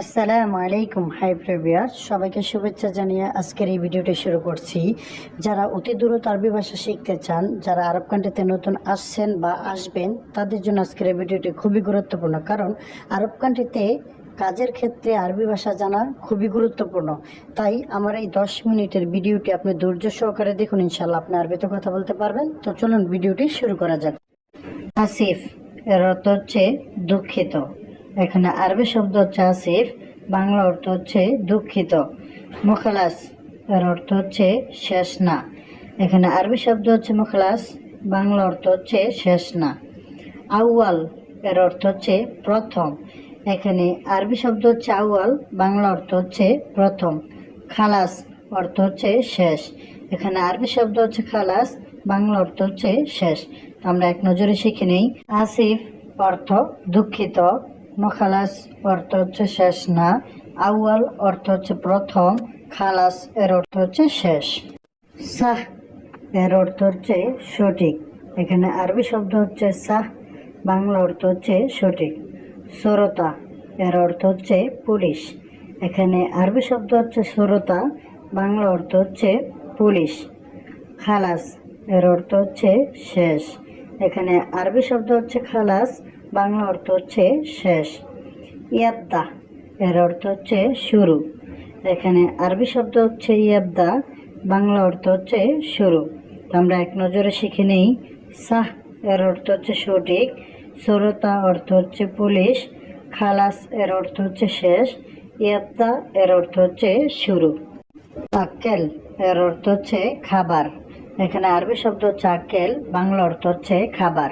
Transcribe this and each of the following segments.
আসসালামু আলাইকুম, হাই প্রেভিয়ার সবাইকে শুভেচ্ছা জানিয়ে আজকের এই ভিডিওটি শুরু করছি। যারা অতি দ্রুত আরবি ভাষা শিখতে চান, যারা আরব কান্ট্রিতে নতুন আসছেন বা আসবেন, তাদের জন্য আজকের এই ভিডিওটি খুবই গুরুত্বপূর্ণ। কারণ আরব কান্ট্রিতে কাজের ক্ষেত্রে আরবি ভাষা জানা খুবই গুরুত্বপূর্ণ। তাই আমার এই দশ মিনিটের ভিডিওটি আপনি ধৈর্য সহকারে দেখুন ইনশাল্লাহ আপনি আরবিতে কথা বলতে পারবেন। তো চলুন ভিডিওটি শুরু করা যাক। আসিফ, এর অর্থ হচ্ছে দুঃখিত। এখানে আরবি শব্দ হচ্ছে আসিফ, বাংলা অর্থ হচ্ছে দুঃখিত। মুখালাস এর অর্থ হচ্ছে শেষ না। এখানে আরবি শব্দ হচ্ছে মুখালাস, বাংলা অর্থ হচ্ছে শেষ না। আউয়াল এর অর্থ হচ্ছে প্রথম। এখানে আরবি শব্দ হচ্ছে আউয়াল, বাংলা অর্থ হচ্ছে প্রথম। খালাস অর্থ হচ্ছে শেষ। এখানে আরবি শব্দ হচ্ছে খালাস, বাংলা অর্থ হচ্ছে শেষ। আমরা এক নজরে শিখে নেই। আসিফ অর্থ দুঃখিত। মখালাস অর্থ হচ্ছে শেষ না, আউয়াল অর্থ হচ্ছে প্রথম, খালাস এর অর্থ হচ্ছে শেষ। সাহ এর অর্থ হচ্ছে সঠিক, এখানে আরবি শব্দ হচ্ছে সাহ, বাংলা অর্থ হচ্ছে সঠিক। সরতা এর অর্থ হচ্ছে পুলিশ, এখানে আরবি শব্দ হচ্ছে সরতা, বাংলা অর্থ হচ্ছে পুলিশ। খালাস এর অর্থ হচ্ছে শেষ, এখানে আরবি শব্দ হচ্ছে খালাস বাংলা অর্থ হচ্ছে শেষ। ইয়াবদা, এর অর্থ হচ্ছে শুরু। এখানে আরবি শব্দ হচ্ছে ইয়াবদা, বাংলা অর্থ হচ্ছে শুরু। আমরা এক নজরে শিখে নেই। সাহ, এর অর্থ হচ্ছে সঠিক। সরতা, অর্থ হচ্ছে পুলিশ। খালাস, এর অর্থ হচ্ছে শেষ। ইয়াবদা, এর অর্থ হচ্ছে শুরু। আক্কেল এর অর্থ হচ্ছে খাবার। এখানে আরবি শব্দ হচ্ছে আক্কেল, বাংলা অর্থ হচ্ছে খাবার।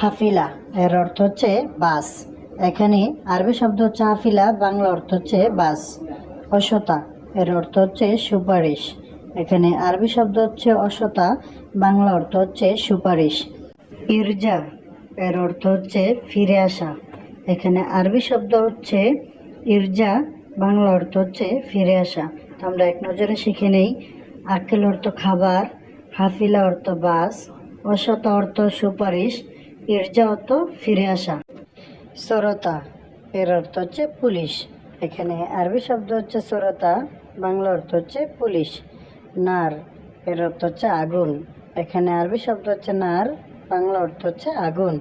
হাফিলা, এর অর্থ হচ্ছে বাস। এখানে আরবি শব্দ হচ্ছে হাফিলা, বাংলা অর্থ হচ্ছে বাস। অসতা, এর অর্থ হচ্ছে সুপারিশ। এখানে আরবি শব্দ হচ্ছে অসতা, বাংলা অর্থ হচ্ছে সুপারিশ। ইরজা এর অর্থ হচ্ছে ফিরে আসা। এখানে আরবি শব্দ হচ্ছে ইরজা, বাংলা অর্থ হচ্ছে ফিরে আসা। তো আমরা এক নজরে শিখে নেই। আক্কেল অর্থ খাবার, হাফিলা অর্থ বাস, অসত অর্থ সুপারিশ। ইরজা অর্থ ফিরে আসা। সরতা, এর অর্থ হচ্ছে পুলিশ। এখানে আরবি শব্দ হচ্ছে সরতা, বাংলা অর্থ হচ্ছে পুলিশ। নার, এর অর্থ হচ্ছে আগুন। এখানে আরবি শব্দ হচ্ছে নার, বাংলা অর্থ হচ্ছে আগুন।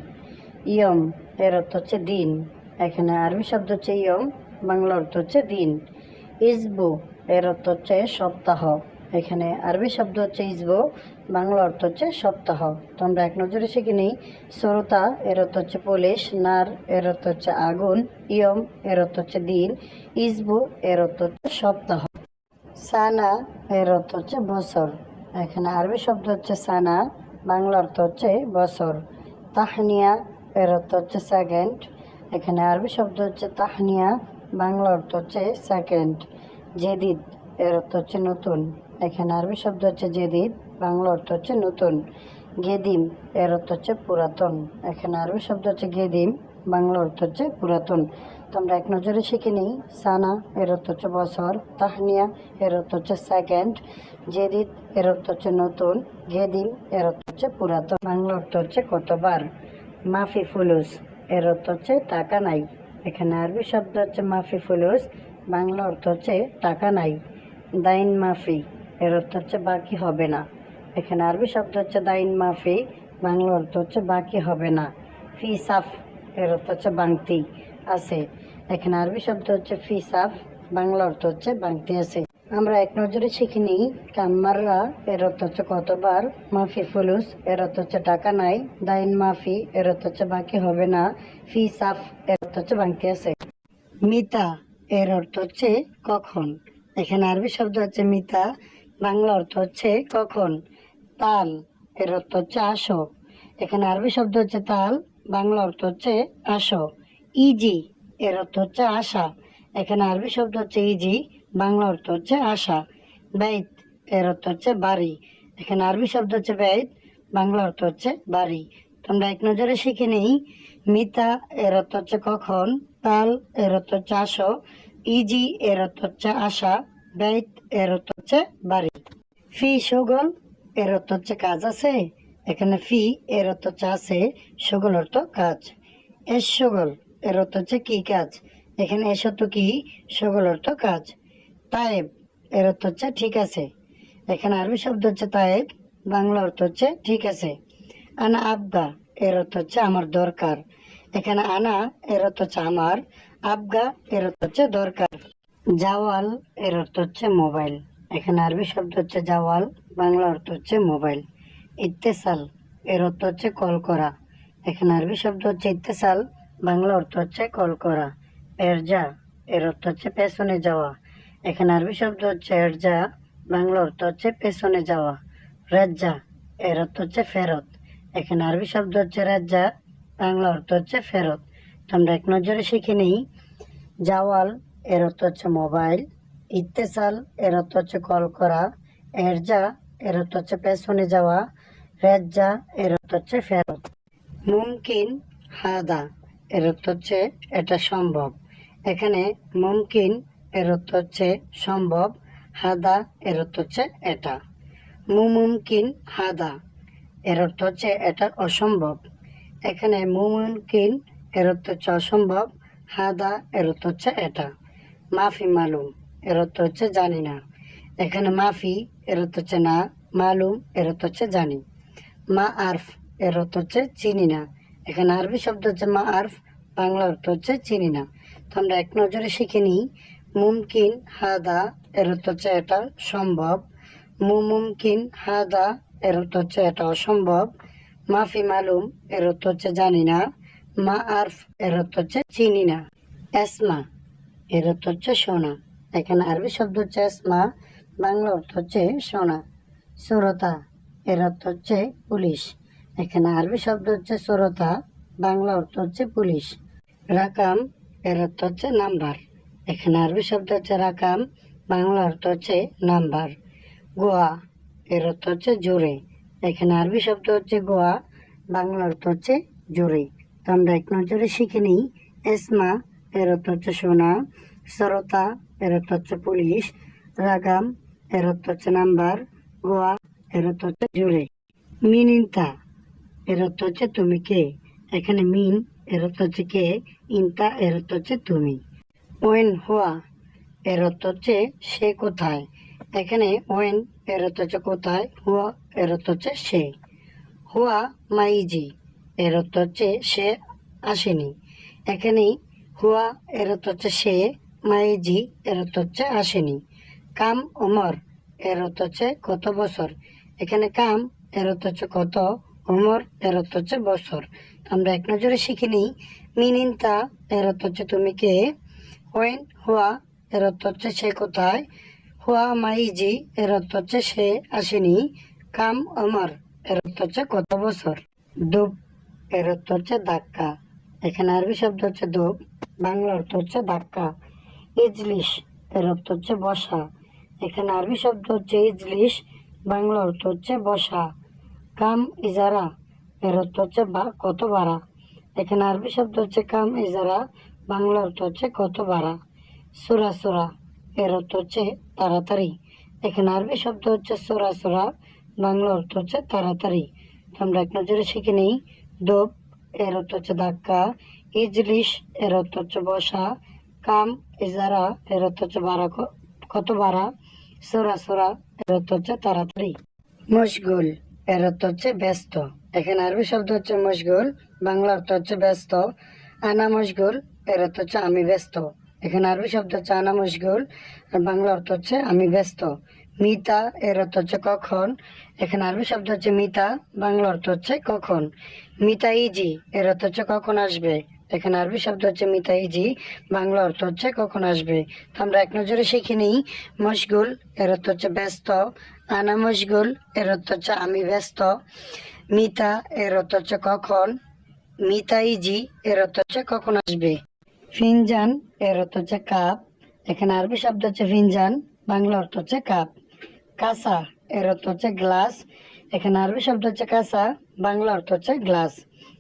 ইয়ম, এর অর্থ হচ্ছে দিন। এখানে আরবি শব্দ হচ্ছে ইয়ম, বাংলা অর্থ হচ্ছে দিন। ইসবু, এর অর্থ হচ্ছে সপ্তাহ। এখানে আরবি শব্দ হচ্ছে ইসবো বাংলা অর্থ হচ্ছে সপ্তাহ তো আমরা এক নজরে শিখে নিই সরতা এর অর্থ হচ্ছে পুলিশ নার এর অর্থ হচ্ছে আগুন ইয়ম এর অর্থ হচ্ছে দিন ইসবু এর অর্থ হচ্ছে সপ্তাহ সানা এর অর্থ হচ্ছে বছর এখানে আরবি শব্দ হচ্ছে সানা বাংলা অর্থ হচ্ছে বছর তাহনিয়া এর অর্থ হচ্ছে সেকেন্ড এখানে আরবি শব্দ হচ্ছে তাহনিয়া বাংলা অর্থ হচ্ছে সেকেন্ড জেদিদ এর অর্থ হচ্ছে নতুন এখানে আরবি শব্দ হচ্ছে জেদিদ বাংলা অর্থ হচ্ছে নতুন গেদিম এর অর্থ হচ্ছে পুরাতন এখানে আরবি শব্দ হচ্ছে গেদিম বাংলা অর্থ হচ্ছে পুরাতন তো আমরা এক নজরে শিখে নিই সানা এর অর্থ হচ্ছে বছর তাহনিয়া এর অর্থ হচ্ছে সেকেন্ড জেদিদ এর অর্থ হচ্ছে নতুন গেদিম এর অর্থ হচ্ছে পুরাতন বাংলা অর্থ হচ্ছে কতবার মাফি ফুলুস এর অর্থ হচ্ছে টাকা নাই এখানে আরবি শব্দ হচ্ছে মাফি ফুলুস বাংলা অর্থ হচ্ছে টাকা নাই দাইন মাফি এর অর্থ হচ্ছে, বাকি হবে না। এখানে আরবি শব্দ হচ্ছে দাইন মাফি, বাংলা অর্থ হচ্ছে বাকি হবে না। ফি সাফ এর অর্থ হচ্ছে বাংতি, আছে। এখানে আরবি শব্দ হচ্ছে ফি সাফ, বাংলা অর্থ হচ্ছে বাংতি, আছে। আমরা এক নজরে শিখে নিই, কাম্মাররা এর অর্থ হচ্ছে কতবার? মাফি ফুলুস এর অর্থ হচ্ছে টাকা নাই। দাইন মাফি এর অর্থ হচ্ছে বাকি হবে না। ফি সাফ এর অর্থ হচ্ছে বাংতি, আছে। মিতা, এর অর্থ হচ্ছে কখন। এখানে আরবি শব্দ হচ্ছে মিতা বাংলা অর্থ হচ্ছে কখন তাল এর অর্থ হচ্ছে আসো এখানে আরবি শব্দ হচ্ছে তাল বাংলা অর্থ হচ্ছে আসো ইজি এর অর্থ হচ্ছে আশা এখানে আরবি শব্দ হচ্ছে ইজি বাংলা অর্থ হচ্ছে আশা বেত এর অর্থ হচ্ছে বাড়ি এখানে আরবি শব্দ হচ্ছে বেত বাংলা অর্থ হচ্ছে বাড়ি তোমরা এক নজরে শিখে নেই মিতা এর অর্থ হচ্ছে কখন তাল এর অর্থ হচ্ছে আসো ইজি এর অর্থ হচ্ছে আশা বেত এর অর্থ হচ্ছে বাড়ি। ফি সগল এর অর্থ হচ্ছে কাজ আছে। এখানে ফি এর অর্থ হচ্ছে আছে, সগল অর্থ কাজ। এস সগল এর অর্থ হচ্ছে কি কাজ? এখানে এ শব্দ কি? সকল অর্থ কাজ। তায়েব এর অর্থ হচ্ছে ঠিক আছে। এখানে আরবি শব্দ হচ্ছে তায়েব, বাংলা অর্থ হচ্ছে ঠিক আছে। আনা আবগা এর অর্থ হচ্ছে আমার দরকার। এখানে আনা এর অর্থ হচ্ছে আমার, আবগা এর অর্থ হচ্ছে দরকার। জাওয়াল, এর অর্থ হচ্ছে মোবাইল। এখানে আরবি শব্দ হচ্ছে জাওয়াল, বাংলা অর্থ হচ্ছে মোবাইল। ইত্তেসাল, এর অর্থ হচ্ছে কল করা এখানে আরবি শব্দ হচ্ছে ইত্তেসাল, বাংলা অর্থ হচ্ছে কল করা এরজা, এর অর্থ হচ্ছে পেছনে যাওয়া। এখানে আরবি শব্দ হচ্ছে এরজা, বাংলা অর্থ হচ্ছে পেছনে যাওয়া। রেজ্জা, এর অর্থ হচ্ছে ফেরত। এখানে আরবি শব্দ হচ্ছে রেজ্জা, বাংলা অর্থ হচ্ছে ফেরত। তো আমরা এক নজরে শিখে নিই, জাওয়াল এর অর্থ হচ্ছে মোবাইল ইত্তেসাল এর অর্থ হচ্ছে কল করা এরজা এর অর্থ হচ্ছে পেছনে যাওয়া রেজ্জা এর অর্থ হচ্ছে ফেরত মুমকিন হাদা এর অর্থ হচ্ছে এটা সম্ভব এখানে মুমকিন এর অর্থ হচ্ছে সম্ভব হাদা এর অর্থ হচ্ছে এটা মুমকিন হাদা এর অর্থ হচ্ছে এটা অসম্ভব এখানে মুমকিন এর অর্থ হচ্ছে অসম্ভব হাদা এর অর্থ হচ্ছে এটা মাফি মালুম এর অর্থ হচ্ছে জানি না। এখানে মাফি এর অর্থ হচ্ছে না। মালুম এর অর্থ হচ্ছে জানি। মা আরফ এর অর্থ হচ্ছে চিনি না। এখানে আরবি শব্দ হচ্ছে মা আরফ, বাংলা অর্থ হচ্ছে চিনি না। তো আমরা এক নজরে শিখে নিই। মুমকিন, হাদা এর অর্থ হচ্ছে এটা সম্ভব। মুমকিন, হাদা এর অর্থ হচ্ছে এটা অসম্ভব। মাফি মালুম এর অর্থ হচ্ছে জানি না। মা আরফ এর অর্থ হচ্ছে চিনি না। এসমা এর অর্থ হচ্ছে সোনা এখানে আরবি শব্দ হচ্ছে এসমা বাংলা অর্থ হচ্ছে সোনা সুরতা এর অর্থ হচ্ছে পুলিশ। এখানে আরবি শব্দ হচ্ছে সুরতা, বাংলা অর্থ হচ্ছে পুলিশ। রাকাম এর অর্থ হচ্ছে নাম্বার। এখানে আরবি শব্দ হচ্ছে রাকাম, বাংলা অর্থ হচ্ছে নাম্বার। গোয়া এর অর্থ হচ্ছে জোরে। এখানে আরবি শব্দ হচ্ছে গোয়া, বাংলা অর্থ হচ্ছে জোরে। তো আমরা এক নজরে শিখে নিই এসমা এর অর্থ হচ্ছে সোনা সরতা এর অর্থ হচ্ছে পুলিশ রাগাম এর অর্থ হচ্ছে নাম্বার গোয়া এর অর্থ হচ্ছে জোরে মিনিন্তা এর হচ্ছে তুমি কে এখানে মিন এর অর্থ হচ্ছে কে ইনতা এর অর্থ হচ্ছে তুমি ওয়েন হোয়া এর অর্থ হচ্ছে সে কোথায় এখানে ওয়েন এর অর্থ হচ্ছে কোথায় হুয়া এর অর্থ হচ্ছে সে হুয়া মাইজি এর অর্থ হচ্ছে সে আসেনি এখানে হুয়া এর অর্থ হচ্ছে সে মাইজি এর হচ্ছে আসেনি কাম ওমর এর অর্থ হচ্ছে কত বছর এখানে কাম এর অর্থ হচ্ছে কত ওমর এর অর্থ হচ্ছে বছর আমরা এক নজরে শিখে নিই মিনিনতা এর অর্থ হচ্ছে তুমি কে ওয়েন হুয়া এর হচ্ছে সে কোথায় হুয়া মাইজি এর অর্থ হচ্ছে সে আসেনি কাম অমর এর অর্থ হচ্ছে কত বছর দুপ এর হচ্ছে ধাক্কা এখানে আরবি শব্দ হচ্ছে দুপ বাংলা অর্থ হচ্ছে ধাক্কা। ইজলিশ এর অর্থ হচ্ছে বসা। এখানে আরবি শব্দ হচ্ছে ইজলিশ বাংলা অর্থ হচ্ছে বসা। কাম ইজারা এর অর্থ হচ্ছে কত বাড়া এখানে আরবি শব্দ হচ্ছে কাম ইজারা বাংলা অর্থ হচ্ছে কত বাড়া সুরা সুরা এর অর্থ হচ্ছে তাড়াতাড়ি। এখানে আরবি শব্দ হচ্ছে সোরা সোরা বাংলা অর্থ হচ্ছে তাড়াতাড়ি। আমরা এক নজরে শিখে নিই। দোপ এর অর্থ হচ্ছে ধাক্কা। ইজলিশ এর অর্থ হচ্ছে বসা কাম, ইজারা এর অর্থ হচ্ছে ক- কত বাড়া সোরা সোরা এর অর্থ হচ্ছে তাড়াতাড়ি। মশগুল এর অর্থ হচ্ছে ব্যস্ত। এখানে আরবি শব্দ হচ্ছে মশগুল বাংলা অর্থ হচ্ছে ব্যস্ত। আনা মশগুল এর অর্থ হচ্ছে আমি ব্যস্ত। এখানে আরবি শব্দ হচ্ছে আনা মশগুল, আর বাংলা অর্থ হচ্ছে আমি ব্যস্ত। মিতা এর অর্থ হচ্ছে কখন? এখানে আরবি শব্দ হচ্ছে মিতা বাংলা অর্থ হচ্ছে কখন? মিতা ইজি এর অর্থ হচ্ছে কখন আসবে? এখানে আরবি শব্দ হচ্ছে মিতা ইজি বাংলা অর্থ হচ্ছে কখন আসবে তো আমরা এক নজরে শিখে নিই মশগুল এর অর্থ হচ্ছে ব্যস্ত আনা মশগুল এর অর্থ হচ্ছে আমি ব্যস্ত মিতা এর অর্থ হচ্ছে কখন মিতা ইজি এর অর্থ হচ্ছে কখন আসবে ফিনজান এর অর্থ হচ্ছে কাপ এখানে আরবি শব্দ হচ্ছে ফিনজান বাংলা অর্থ হচ্ছে কাপ কাঁসা এর অর্থ হচ্ছে গ্লাস এখানে আরবি শব্দ হচ্ছে কাঁসা বাংলা অর্থ হচ্ছে গ্লাস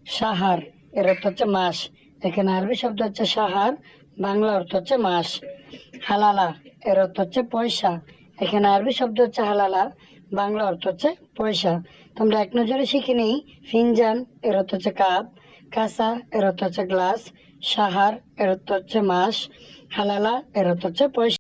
সাহার এর অর্থ হচ্ছে মাস এখানে আরবি শব্দ হচ্ছে সাহার, বাংলা অর্থ হচ্ছে মাস। হালালা, এর অর্থ হচ্ছে পয়সা। এখানে আরবি শব্দ হচ্ছে হালালা, বাংলা অর্থ হচ্ছে পয়সা। তোমরা এক নজরে শিখে নিই, ফিনজান, এর অর্থ হচ্ছে কাপ। কাঁসা এর অর্থ হচ্ছে গ্লাস। সাহার, এর অর্থ হচ্ছে মাস। হালালা, এর অর্থ হচ্ছে পয়সা।